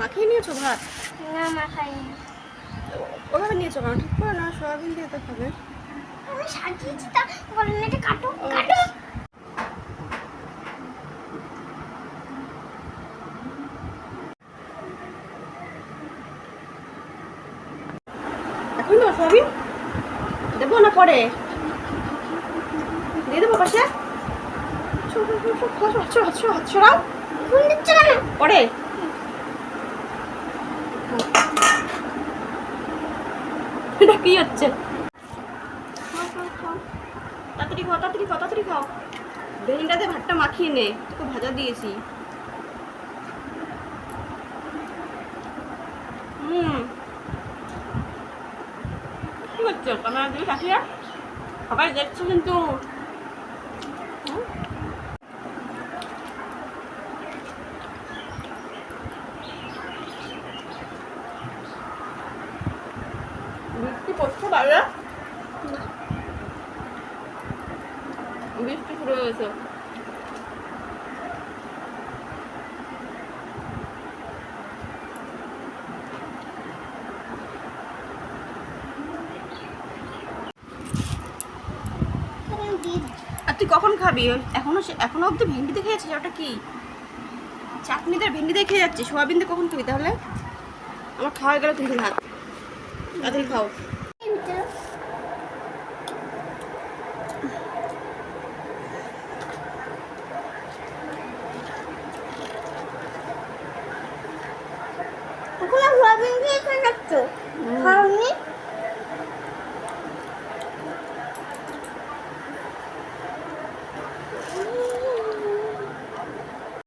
মাখিয়ে নিয়েছো ভাত না ওভাবে নিয়েছো কারণ ঠিক করে না সয়াবিন দিয়ে তো খাবে আমি সাজিয়েছি তা বলেন এটা কাটো কাটো এখন সয়াবিন দেবো না পরে দিয়ে দেবো পাশে ছো, ছো, ছো, ছো, ছো, ছো, ছো, হাত সরাও কোন দিচ্ছে পরে এটা কি হচ্ছে। তাড়াতাড়ি খাও তাড়াতাড়ি খাও তাড়াতাড়ি খাও। ভেন্ডিটাতে ভাতটা মাখিয়ে নে, তোকে ভাজা দিয়েছি। হুম। কি করছ ক্যামেরা দিয়ে তাকিয়ে সবাই দেখছ কিন্তু। হুম? বৃষ্টি পড়ছে বাইরে বৃষ্টি শুরু হয়ে দিই। আর তুই কখন খাবি? এখনও এখনও অব্দি ভেন্ডি দিয়ে খেয়েছিস? ওটা কি? চাটনিতে দিয়ে ভেন্ডি দিয়ে খেয়ে যাচ্ছিস? সোয়াবিন দিয়ে কখন খাবি তাহলে? আমার খাওয়া গেল কিন্তু ভাত। তাড়াতাড়ি খাও কিন্তু সোয়াবিন দিয়ে খাচ্ছ খাওনি